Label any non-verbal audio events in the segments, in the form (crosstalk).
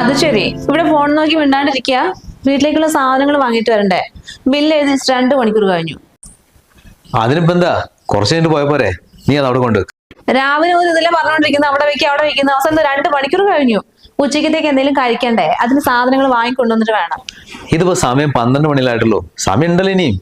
അത് ശരി. ഇവിടെ ഫോൺ നോക്കി മിണ്ടാണ്ടിരിക്കുക വീട്ടിലേക്കുള്ള സാധനങ്ങൾ വാങ്ങിട്ട് വരണ്ടേ? ബില്ല് എഴുതി രണ്ടു മണിക്കൂർ കഴിഞ്ഞു. അതിനിപ്പോ എന്താ? കുറച്ച് കഴിഞ്ഞിട്ട് പോയ പോരെ. നീ അത് അവിടെ കൊണ്ട്. രാവിലെ ഒരു ഇതിലെ പറഞ്ഞോണ്ടിരിക്കുന്നത് അവിടെ വെക്കുക അവിടെ വെക്കുന്ന അവസാനം രണ്ട് മണിക്കൂർ കഴിഞ്ഞു. ഉച്ചക്കത്തേക്ക് എന്തെങ്കിലും കഴിക്കണ്ടേ? അതിന് സാധനങ്ങൾ വാങ്ങിക്കൊണ്ടുവന്നിട്ട് വേണം. ഇതിപ്പോ സമയം പന്ത്രണ്ട് മണിയിലായിട്ടുള്ളൂ സമയം ഉണ്ടല്ലോ ഇനിയും.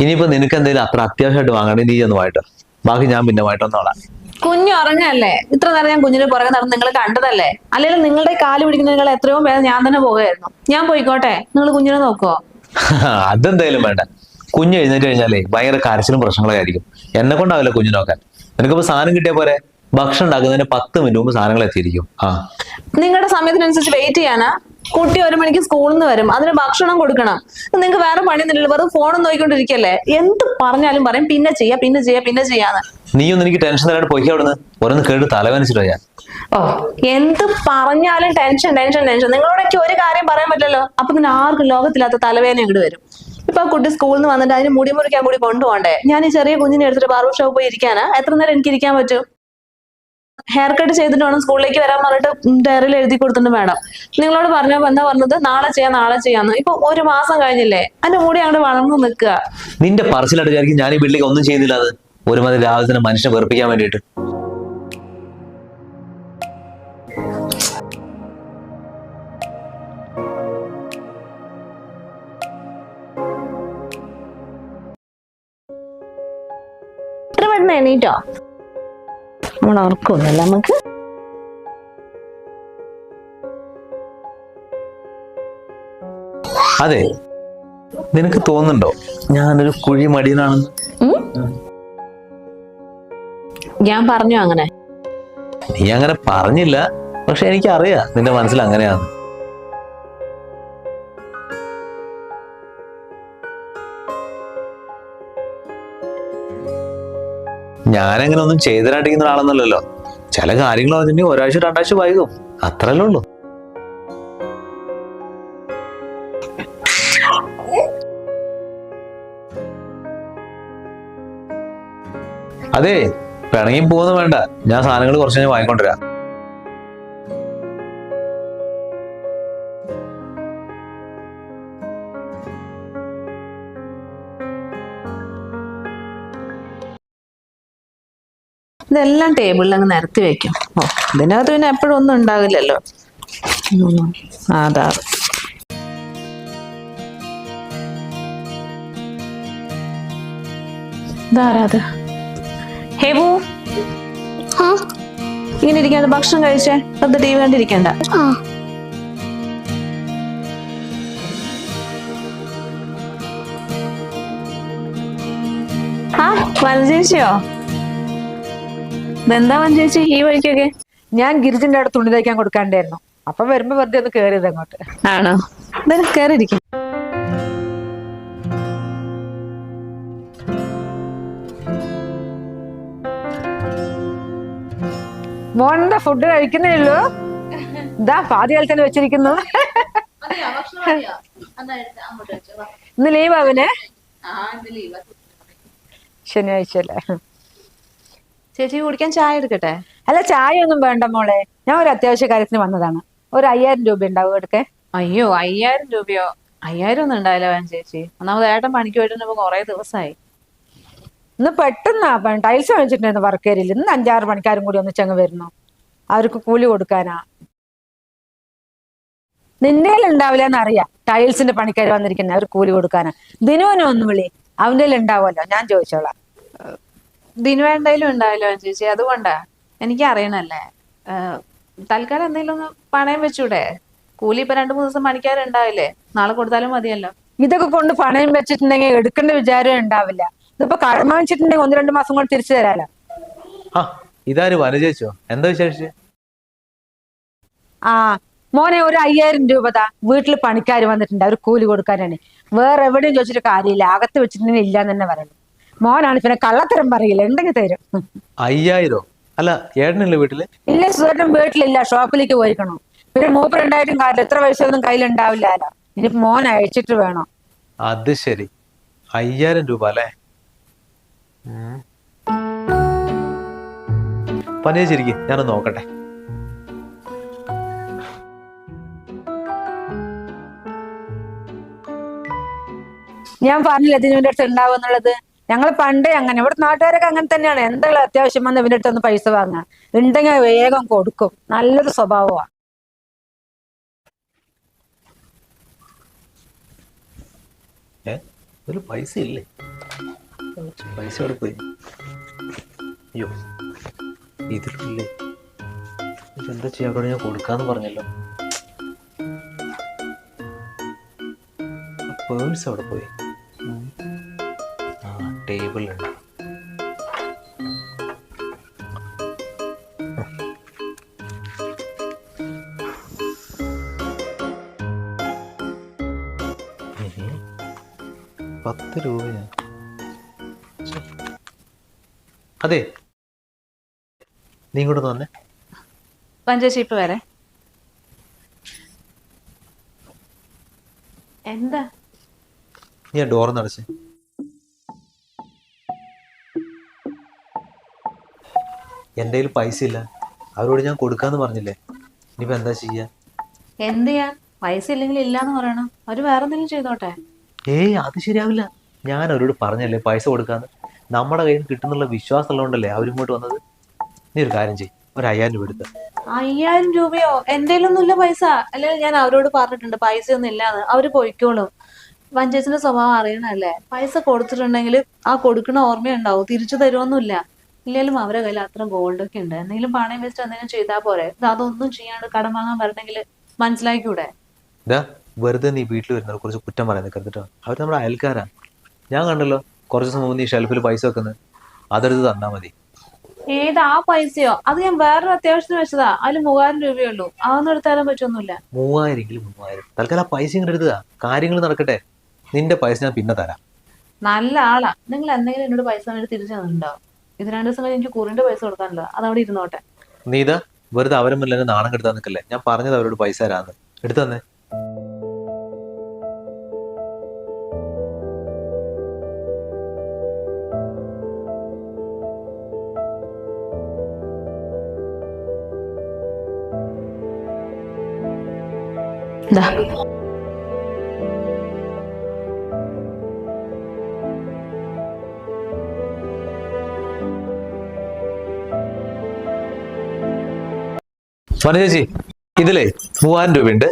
ഇനിയിപ്പോ നിനക്ക് എന്തെങ്കിലും അത്ര അത്യാവശ്യമായിട്ട് വാങ്ങണേ നീ ഒന്ന് വായിട്ടോ ബാക്കി ഞാൻ പിന്നെ വായിട്ടൊന്നോളാം കുഞ്ഞു ഉറങ്ങല്ലേ ഇത്ര നേരം ഞാൻ കുഞ്ഞിന് പുറകെ നടന്ന് നിങ്ങൾ കണ്ടതല്ലേ? അല്ലെങ്കിൽ നിങ്ങളുടെ കാൽ പിടിക്കുന്ന നിങ്ങൾ എത്രയോ വേദന ഞാൻ തന്നെ പോകുമായിരുന്നു. ഞാൻ പോയിക്കോട്ടെ? നിങ്ങൾ കുഞ്ഞിനെ നോക്കുവോ (laughs) അതെന്തായാലും വേണ്ട. കുഞ്ഞ് എഴുന്നേറ്റ് കഴിഞ്ഞാലേ ഭയങ്കര കരച്ചിലും പ്രശ്നങ്ങളൊക്കെ ആയിരിക്കും. എന്നെ കൊണ്ടാവില്ല കുഞ്ഞു നോക്കാൻ. നിനക്കിപ്പോ സാധനം കിട്ടിയ പോലെ ഭക്ഷണം ഉണ്ടാക്കുന്നതിന് പത്ത് മിനിറ്റ് മുമ്പ് സാധനങ്ങൾ എത്തിയിരിക്കും. ആ. നിങ്ങളുടെ സമയത്തിനനുസരിച്ച് വെയിറ്റ് ചെയ്യാനാ? കുട്ടി ഒരു മണിക്ക് സ്കൂളിൽ നിന്ന് വരും. അതിന് ഭക്ഷണം കൊടുക്കണം. നിങ്ങൾക്ക് വേറെ പണിയൊന്നുമില്ല വെറും ഫോണും നോക്കിക്കൊണ്ടിരിക്കല്ലേ? എന്ത് പറഞ്ഞാലും പറയും. പിന്നെ ചെയ്യാ പിന്നെ ചെയ്യാ പിന്നെ ചെയ്യാന്ന്. നീ ഒന്നും എനിക്ക് ടെൻഷൻ തരാണ്ട് പോയി അവിടുന്ന്. ഓരോന്ന് കേട്ട് തലവേനിച്ചിട്ടോ ഞാൻ. ഓ എന്ത് പറഞ്ഞാലും ടെൻഷൻ ടെൻഷൻ ടെൻഷൻ നിങ്ങളോടൊക്കെ ഒരു കാര്യം പറയാൻ പറ്റില്ലല്ലോ. അപ്പൊ പിന്നെ ആർക്കും ലോകത്തില്ലാത്ത തലവേദന ഇങ്ങോട്ട് വരും. ഇപ്പൊ ആ കുട്ടി സ്കൂളിൽ നിന്ന് വന്നിട്ട് അതിന് മുടി മുറിക്കാൻ കൂടി കൊണ്ടുപോകണ്ടേ? ഞാൻ ഈ ചെറിയ കുഞ്ഞിനെ എടുത്തിട്ട് ബാർബർ ഷോപ്പ് പോയി ഇരിക്കാനാ? എത്ര നേരം എനിക്ക് ഇരിക്കാൻ പറ്റും? ഹെയർ കട്ട് ചെയ്തിട്ട് വേണം സ്കൂളിലേക്ക് വരാൻ പറഞ്ഞിട്ട് ഡയറിയിൽ എഴുതി കൊടുത്തിട്ട് വേണം. നിങ്ങളോട് പറഞ്ഞ എന്താ പറഞ്ഞത്? നാളെ ചെയ്യാം നാളെ ചെയ്യാന്ന് ഇപ്പൊ ഒരു മാസം കഴിഞ്ഞില്ലേ? അതിന്റെ കൂടെ അങ്ങോട്ട് വളർന്നു നിൽക്കുക. നിന്റെ പറച്ചിലായിട്ട് വിചാരിക്കും ഞാൻ ഈ വീട്ടിലേക്ക് ഒന്നും ചെയ്യുന്നില്ല അത്. ഒരുമാതിരി രാവിലെ തന്നെ മനുഷ്യനെ വെറുപ്പിക്കാൻ വേണ്ടിട്ട് ഇത്ര പെട്ടെന്ന് എണീറ്റോ? നമ്മൾ നമുക്ക് അതെ. നിനക്ക് തോന്നുന്നുണ്ടോ? ഞാനൊരു കുഴി മടിയനാണ്. ഞാൻ പറഞ്ഞു അങ്ങനെ. നീ അങ്ങനെ പറഞ്ഞില്ല. പക്ഷെ എനിക്കറിയാം നിന്റെ മനസ്സിൽ അങ്ങനെയാണ്. ഞാനങ്ങനെ ഒന്നും ചെയ്തരാണ്ടിരിക്കുന്ന ഒരാളൊന്നുമല്ലല്ലോ. ചില കാര്യങ്ങൾ പറഞ്ഞിട്ടുണ്ടെങ്കിൽ ഒരാഴ്ച രണ്ടാഴ്ച വൈകും. അത്രല്ലേ ഉള്ളൂ. അതെ പിണങ്ങി പോകുന്നു വേണ്ട. ഞാൻ സാധനങ്ങൾ കുറച്ച് കഴിഞ്ഞ് വാങ്ങിക്കൊണ്ടുവരാം. ഇതെല്ലാം ടേബിളിൽ അങ്ങ് നിരത്തി വെക്കും. ഓ ഇതിനകത്ത് പിന്നെ എപ്പോഴും ഒന്നും ഉണ്ടാകില്ലല്ലോ ആധാർ ഇങ്ങനെ ഇരിക്കാണ്ട് ഭക്ഷണം കഴിച്ചേ? അത് ടി വി കണ്ടിരിക്കണ്ട. ആ. വനജേച്ചിയോ ഇതെന്താ ചേച്ചി ഈ വഴിക്കൊക്കെ? ഞാൻ ഗിരിജിന്റെ അവിടെ തുണി തയ്ക്കാൻ കൊടുക്കാണ്ടായിരുന്നു. അപ്പൊ വരുമ്പോ വെറുതെ ഒന്ന് കേറിയത് അങ്ങോട്ട്. ആണോ? കേറിയിരിക്കും. മോണ്ട ഫുഡ് കഴിക്കുന്നേ ഉള്ളൂ? ഇതാ പാതി കാലത്തിന് വെച്ചിരിക്കുന്നു. ഇന്ന് ലീവ് അവന് ശനിയാഴ്ച അല്ലേ? ചേച്ചി കുടിക്കാൻ ചായ എടുക്കട്ടെ? അല്ല ചായ ഒന്നും വേണ്ട മോളെ. ഞാൻ ഒരു അത്യാവശ്യ കാര്യത്തിന് വന്നതാണ്. ഒരു അയ്യായിരം രൂപ ഉണ്ടാവും എടുക്കെ. അയ്യോ അയ്യായിരം രൂപയോ? അയ്യായിരം ഒന്നും ഉണ്ടായില്ല വേണം ചേച്ചി. ഒന്നാമത് ഏട്ടൻ പണിക്ക് പോയിട്ട് കുറെ ദിവസമായി ഇന്ന് പെട്ടെന്നാ ടൈൽസ് വാങ്ങിച്ചിട്ടുണ്ടായിരുന്നു വർക്കേരിയിൽ ഇന്ന് അഞ്ചാറ് പണിക്കാരും കൂടി ഒന്ന് ചെങ്ങ് വരുന്നു. അവർക്ക് കൂലി കൊടുക്കാനാ. നിന്റെ ഉണ്ടാവില്ല എന്നറിയാം. ടൈൽസിന്റെ പണിക്കാർ വന്നിരിക്കുന്ന. അവർ കൂലി കൊടുക്കാനാ. ദിനുവിനെ ഒന്ന് വിളി. അവന്റെ ഉണ്ടാവുമല്ലോ. ഞാൻ ചോദിച്ചോളാം. ദിനുവേണ്ടയിലും ഉണ്ടായല്ലോ ഉണ്ടാവല്ലോ ചേച്ചി അതുകൊണ്ടാ. എനിക്ക് അറിയണല്ലേ തൽക്കാലം എന്തെങ്കിലും ഒന്ന് പണയം വെച്ചൂടെ? കൂലി ഇപ്പൊ രണ്ടു മൂന്ന് ദിവസം പണിക്കാരുണ്ടാവില്ലേ? നാളെ കൊടുത്താലും മതിയല്ലോ. ഇതൊക്കെ കൊണ്ട് പണയം വെച്ചിട്ടുണ്ടെങ്കിൽ എടുക്കേണ്ട വിചാരം ഉണ്ടാവില്ല. ഇതിപ്പോ കടമ വെച്ചിട്ടുണ്ടെങ്കിൽ ഒന്ന് രണ്ട് മാസം കൊണ്ട് തിരിച്ചു തരാലോ. ആ ഇതാര് വനജേച്ചോ എന്താ വിശേഷിച്ച്? ആ മോനെ ഒരു അയ്യായിരം രൂപ താ. വീട്ടിൽ പണിക്കാർ വന്നിട്ടുണ്ട്. അവർ കൂലി കൊടുക്കാനാണ്. വേറെ എവിടെയും ചോദിച്ചിട്ട് കാര്യമില്ല. അകത്ത് വെച്ചിട്ടുണ്ടെങ്കിൽ ഇല്ല എന്ന് തന്നെ പറയുന്നു മോനാണ് പിന്നെ കള്ളത്തരം പറയില്ല. ഉണ്ടെങ്കിൽ തരും. അയ്യായിരോ? അല്ല ഏട്ടനല്ലേ വീട്ടിൽ? ഇല്ല സുഹൃത്തും വീട്ടിലില്ല. ഷോപ്പിലേക്ക് പോയിരിക്കണം. ഒരു മൂപ്പർ ഉണ്ടായിട്ടും കാര്യമില്ല. എത്ര പൈസയൊന്നും കയ്യിലുണ്ടാവില്ലല്ലോ ഇനി മോൻ അയച്ചിട്ട് വേണം. അത് ശരി. അയ്യായിരം രൂപ അല്ലേ? പനിയച്ചിരിക്കും ഞാനൊന്ന് നോക്കട്ടെ. ഞാൻ പറഞ്ഞില്ല ഇതിന് അടുത്ത് ഉണ്ടാവും എന്നുള്ളത്? ഞങ്ങൾ പണ്ടേ അങ്ങനെ ഇവിടെ നാട്ടുകാരൊക്കെ അങ്ങനെ തന്നെയാണ്. എന്തെങ്കിലും അത്യാവശ്യം വന്ന് ഇവന്റെ അടുത്തൊന്ന് പൈസ വാങ്ങാ. ഉണ്ടെങ്കിൽ വേഗം കൊടുക്കും. നല്ലൊരു സ്വഭാവമാണ് ഒരു പൈസ ഇല്ലേ? പൈസ അയ്യോ ഇതിലില്ലേ? എന്താ ചെയ്യാൻ ഞാൻ കൊടുക്കാന്ന് പറഞ്ഞല്ലോ. പേഴ്സ് അവിടെ പോയി. ആ ഉണ്ട്. പത്ത് രൂപയാ ഛെ. അതെ. നീ ഇങ്ങോട്ട് തന്നെ പഞ്ചേച്ചി ഇപ്പൊ വരെ എന്താ? ഞാൻ ഡോർ നടച്ച്. എന്റെ കയ്യിൽ പൈസ ഇല്ല അവരോട് ഞാൻ കൊടുക്കാന്ന് പറഞ്ഞില്ലേ? ഇനിയിപ്പോ എന്താ ചെയ്യാ? എന്ത് ചെയ്യാൻ പൈസ ഇല്ലെങ്കിൽ ഇല്ലാന്ന് പറയണം. അവർ വേറെ എന്തെങ്കിലും ചെയ്തോട്ടെ? ഏയ് അത് ശരിയാവില്ല. ഞാൻ അവരോട് പറഞ്ഞല്ലേ പൈസ കൊടുക്കാന്ന്? നമ്മുടെ കയ്യിൽ കിട്ടുന്നുള്ള വിശ്വാസം ഉള്ളതുകൊണ്ടല്ലേ അവരിങ്ങോട്ട് വന്നത്? നീ ഒരു കാര്യം ചെയ്യ്. ഒരു അയ്യായിരം രൂപ എടുത്ത്. അയ്യായിരം രൂപയോ? എന്റെ ഒന്നുമില്ല പൈസ. അല്ലെങ്കിൽ ഞാൻ അവരോട് പറഞ്ഞിട്ടുണ്ട് പൈസ ഒന്നും ഇല്ലാന്ന്. അവർ പോയിക്കോളും. വഞ്ചേസിന്റെ സ്വഭാവം അറിയണല്ലേ പൈസ കൊടുത്തിട്ടുണ്ടെങ്കിൽ ആ കൊടുക്കണ ഓർമ്മയുണ്ടാവും. തിരിച്ചു തരുമൊന്നുമില്ല ഇല്ലെങ്കിലും അവരെ കയ്യിൽ അത്ര ഗോൾഡ് ഒക്കെ ഉണ്ട്. എന്തെങ്കിലും പണയം വെച്ചിട്ട് എന്തെങ്കിലും ചെയ്താൽ പോരെ? ഇത് അതൊന്നും ചെയ്യാണ്ട് കടം വാങ്ങാൻ വരണമെങ്കിൽ മനസ്സിലാക്കിക്കൂടെ ഇതാ വെറുതെ നീ വീട്ടിൽ വരുന്നത് കുറച്ച് കുറ്റം പറയാൻ നിൽക്കരുത് കേട്ടോ. അവർ നമ്മുടെ അയൽക്കാരാ. ഞാൻ കണ്ടല്ലോ കുറച്ച് ദിവസം മുമ്പ് നീ ഷെൽഫിൽ പൈസ വെക്കുന്നത് അതെടുത്ത് തന്നാ മതി. ഏത് ആ പൈസയോ? അത് ഞാൻ വേറൊരു അത്യാവശ്യത്തിന് വെച്ചതാ. അതിൽ മൂവായിരം രൂപയേ ഉള്ളൂ. അതൊന്നും എടുത്താലും പറ്റൊന്നുമില്ല. മൂവായിരം മൂവായിരം. തൽക്കാലം ആ പൈസ ഇങ്ങോട്ട് എടുത്തതാ കാര്യങ്ങൾ നടക്കട്ടെ. നിന്റെ പൈസ ഞാൻ പിന്നെ തരാം. നല്ല ആളാ. നിങ്ങൾ എന്തെങ്കിലും എന്നോട് പൈസ തിരിച്ചു തന്നിട്ടുണ്ടോ? ഇത് രണ്ട് ദിവസം കഴിഞ്ഞ് എനിക്ക് കുറിന്റെ പൈസ കൊടുക്കാനല്ലോ അത് അവിടെ ഇരുന്നോട്ടെ. നീത വെറുതെ അവരും എന്നെ നാണം കെടുത്താൻ നിൽക്കല്ലേ? ഞാൻ പറഞ്ഞത് അവരോട് പൈസ തരാന്ന്. എടുത്തു തന്നെ. ദാ. വന ചേച്ചി ഇതിലേ മൂവായിരം രൂപയുണ്ട്.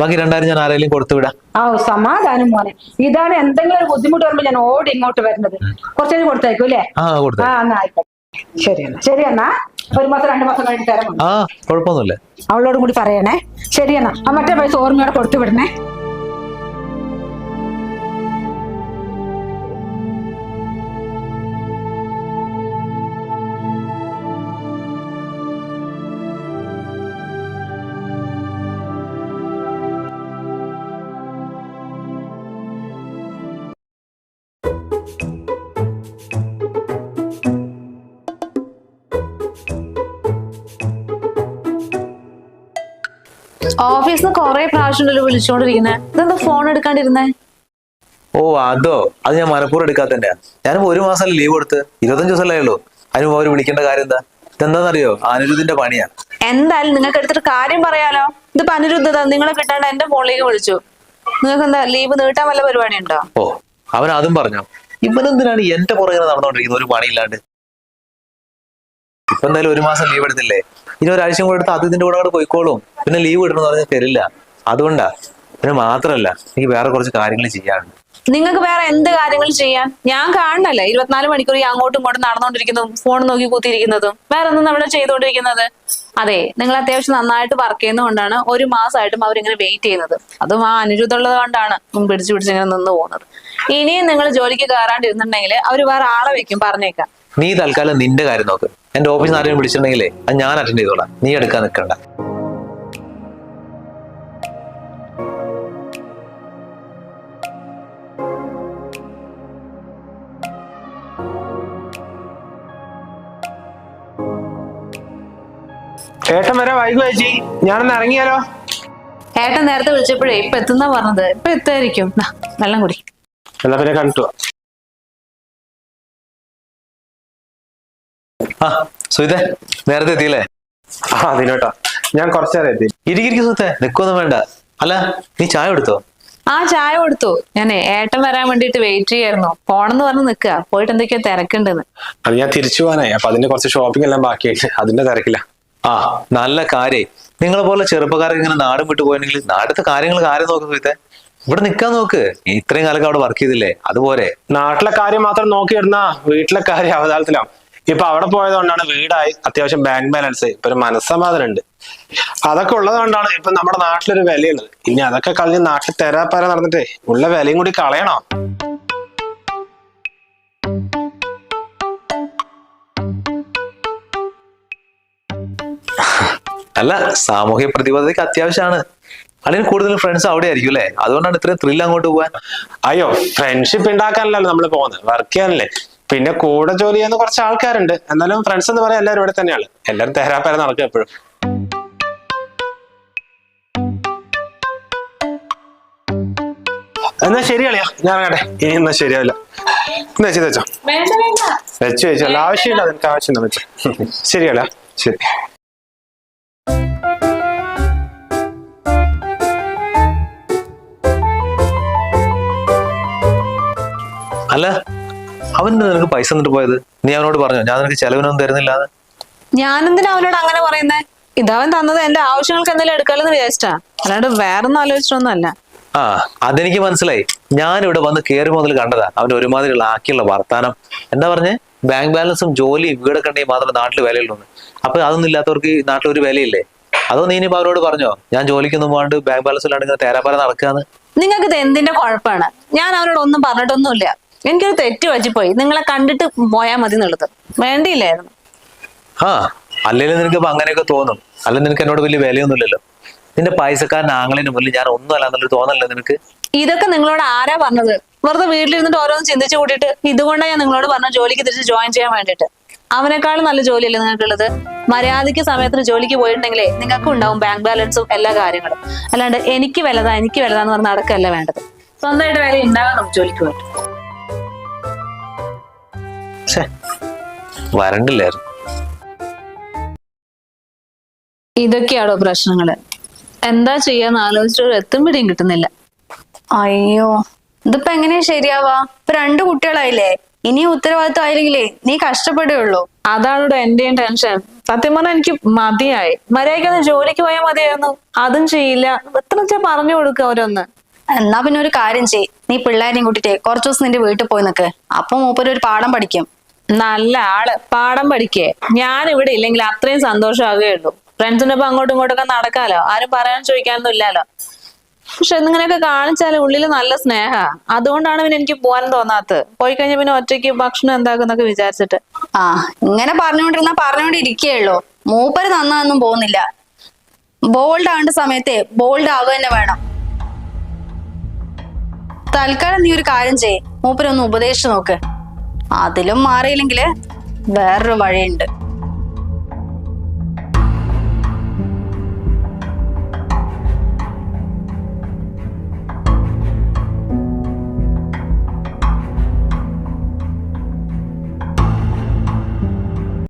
ബാക്കി രണ്ടായിരം ഞാൻ ആരെങ്കിലും കൊടുത്തു വിടാം. ആ സമാധാനം മോനെ. ഇതാണ് എന്തെങ്കിലും ഒരു ബുദ്ധിമുട്ട് വരുമ്പോ ഞാൻ ഓടി ഇങ്ങോട്ട് വരുന്നത്. കുറച്ചു കൊടുത്തേക്കും അല്ലേ? ആ കൊടുത്തു. ആ എന്നാ ആയിക്കോട്ടെ. ശരി എന്നാ. ശരി എന്നാ. ഒരു മാസം രണ്ടു മാസം കഴിഞ്ഞിട്ട് തരാം. ആ കുഴപ്പമൊന്നുമില്ല. അവളോടും കൂടി പറയണേ. ശരി എന്നാ. ആ മറ്റേ പൈസ ഓർമ്മയോടെ കൊടുത്തു വിടണേ. ഓഫീസിൽ നിന്ന് കുറെ പ്രാവശ്യം വിളിച്ചോണ്ടിരിക്കുന്നേ. ഇതെന്താ ഫോൺ എടുക്കാണ്ടിരുന്നേ? ഓ അതോ. അത് ഞാൻ മനഃപൂർവം എടുക്കാത്തന്റെ ഞാൻ ഒരു മാസം ലീവ് കൊടുത്ത്. ഇരുപത്തഞ്ച് ദിവസമല്ലേ ഉള്ളൂ. അതിന് അവർ വിളിക്കേണ്ട കാര്യം എന്താ? ഇതെന്താണെന്നറിയോ അനിരുദ്ധിന്റെ പണിയാ. എന്തായാലും നിങ്ങൾക്ക് എടുത്തിട്ട് കാര്യം പറയാലോ. ഇത് അനിരുദ്ധ നിങ്ങളെ കിട്ടാണ്ട് എന്റെ ഫോണിലേക്ക് വിളിച്ചു. നിങ്ങൾക്ക് എന്താ ലീവ് നീട്ടാൻ വല്ല പരിപാടി ഉണ്ടോ ഓ അവൻ അതും പറഞ്ഞോ. ഇവനെന്തിനാണ് എന്റെ പുറകെ നടന്നോണ്ടിരിക്കുന്നത് ഒരു പണിയില്ലാണ്ട്. ഇപ്പൊ എന്തായാലും ഒരു മാസം ലീവ് എടുത്തില്ലേ? ഇനി ഒരാഴ്ച കൂടെ എടുത്ത് അത് ഇതിന്റെ കൂടെ കൂടെ പോയിക്കോളും. പിന്നെ ലീവ് കിട്ടണമെന്ന് പറഞ്ഞാൽ തരില്ല. അതുകൊണ്ടാ. പിന്നെ മാത്രല്ല എനിക്ക് വേറെ കുറച്ച് കാര്യങ്ങൾ ചെയ്യാനുണ്ട്. നിങ്ങൾക്ക് വേറെ എന്ത് കാര്യങ്ങൾ ചെയ്യാൻ? ഞാൻ കാണണല്ലേ? ഇരുപത്തിനാല് മണിക്കൂർ ഈ അങ്ങോട്ടും ഇങ്ങോട്ടും നടന്നുകൊണ്ടിരിക്കുന്നതും ഫോൺ നോക്കി കൂത്തിയിരിക്കുന്നതും. വേറെ ഒന്നും നമ്മൾ ചെയ്തുകൊണ്ടിരിക്കുന്നത് അതെ നിങ്ങൾ അത്യാവശ്യം നന്നായിട്ട് വർക്ക് ചെയ്യുന്നതുകൊണ്ടാണ് ഒരു മാസമായിട്ടും അവരിങ്ങനെ വെയിറ്റ് ചെയ്യുന്നത്. അതും ആ അനുരുദ്ധമുള്ളത് കൊണ്ടാണ് പിടിച്ചു പിടിച്ച് ഇങ്ങനെ നിന്ന് പോകുന്നത്. ഇനിയും നിങ്ങൾ ജോലിക്ക് കയറാണ്ടിരുന്നുണ്ടെങ്കിൽ അവർ വേറെ ആളെ വെക്കും പറഞ്ഞേക്കാം. നീ തൽക്കാലം നിന്റെ കാര്യം നോക്ക്. എന്റെ ഓഫീസിൽ നിന്ന് ആരെയും വിളിച്ചിട്ടുണ്ടെങ്കിലേ അത് ഞാൻ അറ്റൻഡ് ചെയ്തോളാം. നീ എടുക്കാൻ നിൽക്കണ്ട. ഏട്ടൻ വരെ വൈകു ചേച്ചി. ഞാനൊന്ന് ഇറങ്ങിയാലോ? ഏട്ടൻ നേരത്തെ വിളിച്ചപ്പോഴേ ഇപ്പൊ എത്തുന്ന പറഞ്ഞത്. ഇപ്പൊ എത്തായിരിക്കും. ദാ, വെള്ളം കുടി. എന്നാ പിന്നെ കണ്ടു. ആ സുഹിതേ നേരത്തെ എത്തിയില്ലേ? ആ അതിനോട്ടോ ഞാൻ കുറച്ചേരം എത്തി. ഇരിക്കും സുഹൃത്തെ നിക്കൊന്നും വേണ്ട. അല്ല നീ ചായ എടുത്തോ ആ ചായ കൊടുത്തു. ഞാനേ ഏട്ടൻ വരാൻ വേണ്ടിട്ട് വെയിറ്റ് ചെയ്യായിരുന്നു. പോണെന്ന് പറഞ്ഞ് നിക്കുക പോയിട്ട് എന്തൊക്കെയോ തിരക്കുണ്ടെന്ന്. അത് ഞാൻ തിരിച്ചു പോകാനായി. അപ്പൊ അതിന്റെ കുറച്ച് ഷോപ്പിംഗ് എല്ലാം ബാക്കിയായിട്ട് അതിന്റെ തിരക്കില്ല ആ നല്ല കാര്യേ. നിങ്ങളെ പോലെ ചെറുപ്പക്കാരൊക്കെ ഇങ്ങനെ നാടും വിട്ടു പോയെങ്കിൽ നാടത്തെ കാര്യങ്ങൾ കാര്യം നോക്ക് സുഹൃത്തെ ഇവിടെ നിക്കാൻ നോക്ക്. ഇത്രയും കാലൊക്കെ അവിടെ വർക്ക് ചെയ്തില്ലേ? അതുപോലെ. നാട്ടിലെ കാര്യം മാത്രം നോക്കിയിരുന്ന വീട്ടിലെ കാര്യം അവതാളത്തിലാവും. ഇപ്പൊ അവിടെ പോയത് കൊണ്ടാണ് വീടായി അത്യാവശ്യം ബാങ്ക് ബാലൻസ് ഇപ്പൊ ഒരു മനസ്സമാധാനം ഉണ്ട് അതൊക്കെ ഉള്ളത് കൊണ്ടാണ് ഇപ്പൊ നമ്മുടെ നാട്ടിലൊരു വിലയുള്ളത് ഇനി അതൊക്കെ കളഞ്ഞ് നാട്ടിൽ തെരാപ്പര നടന്നിട്ടേ ഉള്ള വിലയും കൂടി കളയണോ? അല്ല സാമൂഹ്യ പ്രതിബദ്ധതയ്ക്ക് അത്യാവശ്യമാണ്. അല്ലെങ്കിൽ കൂടുതൽ ഫ്രണ്ട്സ് അവിടെ ആയിരിക്കും അല്ലേ? അതുകൊണ്ടാണ് ഇത്രയും ത്രില്ല് അങ്ങോട്ട് പോവാൻ അയ്യോ ഫ്രണ്ട്ഷിപ്പ് ഉണ്ടാക്കാനല്ലല്ലോ നമ്മൾ പോകുന്നത്. വർക്ക് ചെയ്യാനല്ലേ? പിന്നെ കൂടെ ജോലി ചെയ്യുന്ന കുറച്ച് ആൾക്കാരുണ്ട്. എന്നാലും ഫ്രണ്ട്സ് എന്ന് പറയാൻ എല്ലാവരും ഇവിടെ തന്നെയാണ്. എല്ലാവരും തെരാപ്പര നടക്കും എപ്പോഴും. എന്നാ ശരിയാളിയാ ഞാൻ ഇറങ്ങട്ടെ. ഇനി എന്നാ ശരിയാവില്ല. എന്നാ വെച്ച് വെച്ചോ. വെച്ചു വെച്ചോ ആവശ്യമില്ല നിനക്ക് ആവശ്യമില്ല വെച്ചോ. ശരിയാളിയാ ശരി. അല്ല അവൻ നിനക്ക് പൈസ തന്നിട്ട് പോയത്? നീ അവനോട് പറഞ്ഞു ഞാൻ നിനക്ക് ചെലവിനൊന്നും തരുന്നില്ല ഞാനെന്തിനാ അവനോട് അങ്ങനെ പറയുന്നേ? ഇതവൻ തന്നത് എന്റെ ആവശ്യങ്ങൾക്ക് എന്തെങ്കിലും എടുക്കാലെന്ന് വിചാരിച്ചാ അല്ലാണ്ട് വേറൊന്നും ആലോചിച്ചിട്ടൊന്നുമല്ല. ആ അതെനിക്ക് മനസ്സിലായി. ഞാൻ ഇവിടെ വന്ന് കയറി മുതൽ കണ്ടതാ. അവന്റെ ഒരുമാതിരിയുള്ള ആക്കിയുള്ള വർത്താനം. എന്താ പറഞ്ഞേ? ബാങ്ക് ബാലൻസും ജോലിയും വീടൊക്കെ ഉണ്ടെങ്കിൽ മാത്രമേ നാട്ടിൽ വിലയുള്ളൂ അപ്പൊ അതൊന്നും ഇല്ലാത്തവർക്ക് നാട്ടിൽ ഒരു വിലയില്ലേ? അതോ നീ ഇനി അവരോട് പറഞ്ഞോ ഞാൻ ജോലിക്കൊന്നും പോകാണ്ട് ബാങ്ക് ബാലൻസ് ഇല്ലാണ്ട് ഇങ്ങനെ തേരാപ്പാര നടക്കാന്ന്? നിങ്ങൾക്ക് ഇത് എന്തിന്റെ കുഴപ്പമാണ്? ഞാൻ അവരോട് ഒന്നും പറഞ്ഞിട്ടൊന്നുമില്ല. എനിക്കൊരു തെറ്റ് പറ്റിപ്പോയി. നിങ്ങളെ കണ്ടിട്ട് പോയാൽ മതി എന്നുള്ളത് വേണ്ടിയില്ലായിരുന്നു. ആ അല്ലെങ്കിൽ നിനക്ക് ഇപ്പൊ അങ്ങനെയൊക്കെ തോന്നും. അല്ല നിനക്ക് എന്നോട് വലിയ വിലയൊന്നുമില്ലല്ലോ. നിന്റെ പൈസക്കാരൻ ആങ്ങളിന് മുന്നിൽ ഞാൻ ഒന്നുമല്ല എന്നുള്ളൊരു തോന്നല്ലേ നിനക്ക്? ഇതൊക്കെ നിങ്ങളോട് ആരാ പറഞ്ഞത്? വെറുതെ വീട്ടിലിരുന്നിട്ട് ഓരോന്ന് ചിന്തിച്ചു കൂട്ടിയിട്ട് ഇതുകൊണ്ടാണ് ഞാൻ നിങ്ങളോട് പറഞ്ഞ ജോലിക്ക് തിരിച്ച് ജോയിൻ ചെയ്യാൻ വേണ്ടിട്ട് അവനേക്കാളും നല്ല ജോലിയല്ലേ നിങ്ങൾക്കുള്ളത്? മര്യാദയ്ക്ക് സമയത്തിന് ജോലിക്ക് പോയിട്ടുണ്ടെങ്കിലേ നിങ്ങൾക്കും ഉണ്ടാവും ബാങ്ക് ബാലൻസും എല്ലാ കാര്യങ്ങളും. അല്ലാണ്ട് എനിക്ക് വലുതാ എനിക്ക് വലുതാന്ന് പറഞ്ഞ നടക്കല്ല വേണ്ടത്. സ്വന്തമായിട്ട് വില ഉണ്ടാകാം നമുക്ക് ജോലിക്ക് പോയിട്ട്. ഛേ വരണ്ടില്ലായിരുന്നു. ഇതൊക്കെയാണോ പ്രശ്നങ്ങൾ? എന്താ ചെയ്യാന്ന് ആലോചിച്ചിട്ട് ഒരു എത്തും പിടിയും കിട്ടുന്നില്ല. അയ്യോ ഇതിപ്പോ എങ്ങനെയാ ശരിയാവാ? ഇപ്പൊ രണ്ടു കുട്ടികളായില്ലേ? ഇനി ഉത്തരവാദിത്വം ആയില്ലെങ്കിലേ നീ കഷ്ടപ്പെടുകയുള്ളൂ. അതാണോ എന്റെയും ടെൻഷൻ? സത്യം പറഞ്ഞാൽ എനിക്ക് മതിയായി. മര്യാദയ്ക്ക് ഒന്ന് ജോലിക്ക് പോയാൽ മതിയായിരുന്നു. അതും ചെയ്യില്ല. എത്ര വെച്ചാ പറഞ്ഞു കൊടുക്കുക ഓരോന്ന്. എന്നാ പിന്നെ ഒരു കാര്യം ചെയ് നീ പിള്ളേരെയും കൂട്ടിട്ടേ കുറച്ചു ദിവസം നിന്റെ വീട്ടിൽ പോയി നിക്ക്. അപ്പൊ മൂപ്പര് ഒരു പാഠം പഠിക്കും. നല്ല ആൾ. പാഠം പഠിക്കേ. ഞാൻ ഇവിടെ ഇല്ലെങ്കിൽ അത്രയും സന്തോഷമാകുകയുള്ളൂ. ഫ്രണ്ട്സിന്റെ ഒപ്പം അങ്ങോട്ടും ഇങ്ങോട്ടൊക്കെ നടക്കാലോ? ആരും പറയാൻ ചോദിക്കാനൊന്നും ഇല്ലല്ലോ പക്ഷെ ഇങ്ങനെയൊക്കെ കാണിച്ചാൽ ഉള്ളിൽ നല്ല സ്നേഹ. അതുകൊണ്ടാണ് പിന്നെ എനിക്ക് പോകാൻ തോന്നാത്തത്. പോയി കഴിഞ്ഞാൽ പിന്നെ ഒറ്റയ്ക്ക് ഭക്ഷണം എന്താക്കുന്നൊക്കെ വിചാരിച്ചിട്ട്. ആ ഇങ്ങനെ പറഞ്ഞുകൊണ്ടിരുന്ന പറഞ്ഞുകൊണ്ടിരിക്കുകയുള്ളൂ. മൂപ്പര് നന്നാന്നും പോകുന്നില്ല. ബോൾഡ് ആവേണ്ട സമയത്തെ ബോൾഡ് ആവുക തന്നെ വേണം. തൽക്കാലം നീ ഒരു കാര്യം ചെയ്യേ. മൂപ്പരൊന്ന് ഉപദേശിച്ചു നോക്ക്. അതിലും മാറിയില്ലെങ്കിൽ വേറൊരു വഴിയുണ്ട്.